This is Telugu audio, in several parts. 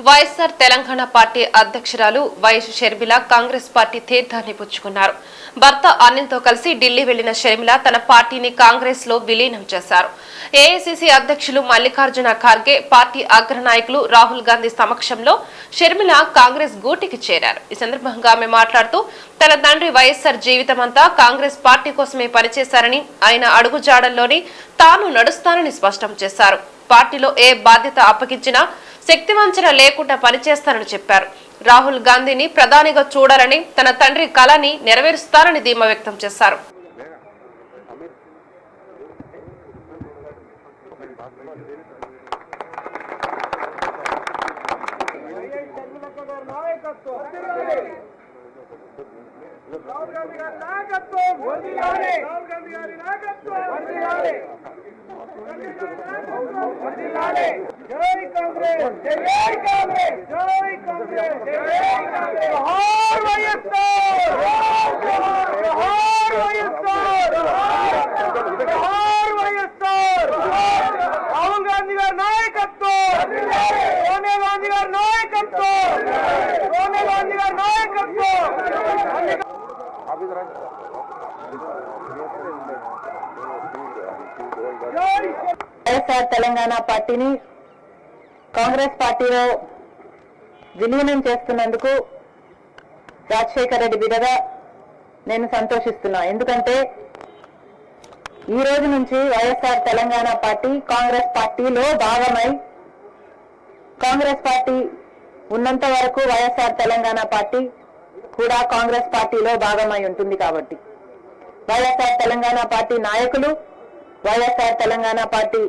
వైఎస్ఆర్ తెలంగాణ పార్టీ అధ్యక్షురాలు వైఎస్ షర్మిల కాంగ్రెస్ పార్టీ తీర్థాన్ని పుచ్చుకున్నారు. భర్త అనిల్తో కలిసి ఢిల్లీ వెళ్ళిన షర్మిల తన పార్టీని కాంగ్రెస్లో విలీనం చేశారు. ఏఐసిసి అధ్యక్షులు మల్లికార్జున ఖార్గే పార్టీ అగ్రనాయకులు రాహుల్ గాంధీ సమక్షంలో షర్మిల కాంగ్రెస్ గూటికి చేరారు. ఈ సందర్భంగా ఆమె మాట్లాడుతూ తన తండ్రి వైఎస్ఆర్ జీవితమంతా కాంగ్రెస్ పార్టీ కోసమే పనిచేశారని ఆయన అడుగుజాడల్లోనే తాను నడుస్తానని స్పష్టం చేశారు. పార్టీలో ఏ బాధ్యత అప్పగించినా శక్తివంచన లేకుండా పనిచేస్తానని చెప్పారు. రాహుల్ గాంధీని ప్రధానిగా చూడాలని తన తండ్రి కళని నెరవేరుస్తానని ధీమా వ్యక్తం చేశారు. రాహుల్ గాంధీ గారి నాయకత్వం! రాహుల్ గాంధీ గారి నాయకత్వం! వర్ధిల్లాలి వర్ధిల్లాలి జై కాంగ్రెస్ జై కాంగ్రెస్ జై కాంగ్రెస్ జై కాంగ్రెస్ జోహార్ వైఎస్ఆర్ జోహార్ వైఎస్ఆర్ జోహార్ వైఎస్ఆర్ రాహుల్ గాంధీ గారి నాయకత్వం సోనియా గాంధీ గారి నాయకత్వం సోనియా గాంధీ గారి నాయకత్వం జై వైఎస్ఆర్ తెలంగాణ పార్టీని కాంగ్రెస్ పార్టీలో విలీనం చేస్తున్నందుకు రాజశేఖర రెడ్డి బిడగా నేను సంతోషిస్తున్నా. ఎందుకంటే ఈ రోజు నుంచి వైఎస్ఆర్ తెలంగాణ పార్టీ కాంగ్రెస్ పార్టీలో భాగమై కాంగ్రెస్ పార్టీ ఉన్నంత వరకు వైఎస్ఆర్ తెలంగాణ పార్టీ కూడా కాంగ్రెస్ పార్టీలో భాగమై ఉంటుంది కాబట్టి. వైఎస్ఆర్ తెలంగాణ పార్టీ నాయకులు వైఎస్ఆర్ తెలంగాణ పార్టీ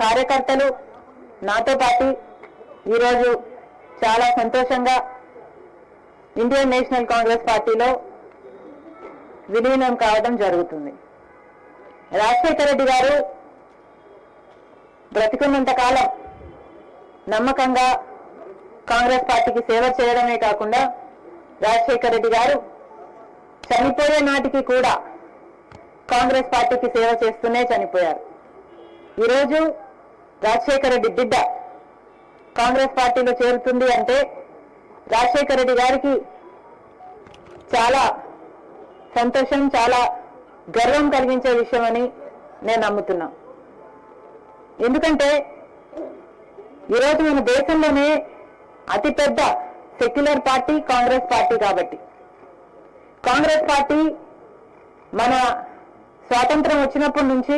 కార్యకర్తలు నాతో పాటు ఈరోజు చాలా సంతోషంగా ఇండియన్ నేషనల్ కాంగ్రెస్ పార్టీలో విలీనం కావడం జరుగుతుంది. రాజశేఖర రెడ్డి గారు బ్రతికున్నంతకాలం నమ్మకంగా కాంగ్రెస్ పార్టీకి సేవ చేయడమే కాకుండా రాజశేఖర రెడ్డి గారు చనిపోయే నాటికి కూడా కాంగ్రెస్ పార్టీకి సేవ చేస్తూనే చనిపోయారు. ఈరోజు రాజశేఖర రెడ్డి బిడ్డ కాంగ్రెస్ పార్టీలో చేరుతుంది అంటే రాజశేఖర రెడ్డి గారికి చాలా సంతోషం చాలా గర్వం కలిగించే విషయమని నేను నమ్ముతున్నా. ఎందుకంటే ఈరోజు మన దేశంలోనే అతిపెద్ద సెక్యులర్ పార్టీ కాంగ్రెస్ పార్టీ కాబట్టి. కాంగ్రెస్ పార్టీ మన స్వాతంత్రం వచ్చినప్పటి నుంచి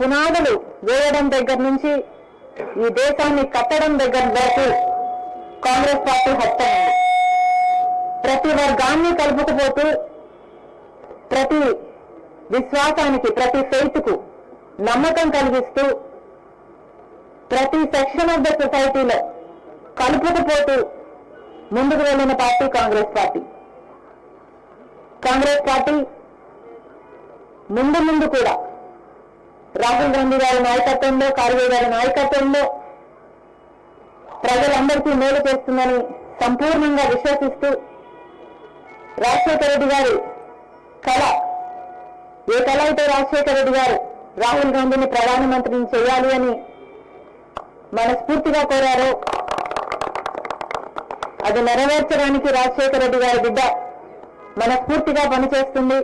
పునాదులు వేయడం దగ్గర నుంచి ఈ దేశాన్ని కట్టడం దగ్గర వరకు కాంగ్రెస్ పార్టీ హస్తమైంది ప్రతి వర్గాన్ని కలుపుకుపోతూ ప్రతి విశ్వాసానికి ప్రతి ఫెయిత్కు నమ్మకం కలిగిస్తూ ప్రతి సెక్షన్ ఆఫ్ ద సొసైటీలో కలుపుకుపోతూ ముందుకు వెళ్ళిన party Congress party. Congress party ముందు ముందు కూడా రాహుల్ గాంధీ గారి నాయకత్వంలో ఖార్గే గారి నాయకత్వంలో ప్రజలందరికీ మేలు చేస్తుందని సంపూర్ణంగా విశ్వసిస్తూ రాజశేఖర రెడ్డి గారి కళ ఏ కళ అయితే రాజశేఖర రెడ్డి గారు రాహుల్ గాంధీని ప్రధానమంత్రిని చేయాలి అని మనస్ఫూర్తిగా కోరారో అది నెరవేర్చడానికి రాజశేఖర రెడ్డి గారి బిడ్డ మనస్ఫూర్తిగా పనిచేస్తుంది.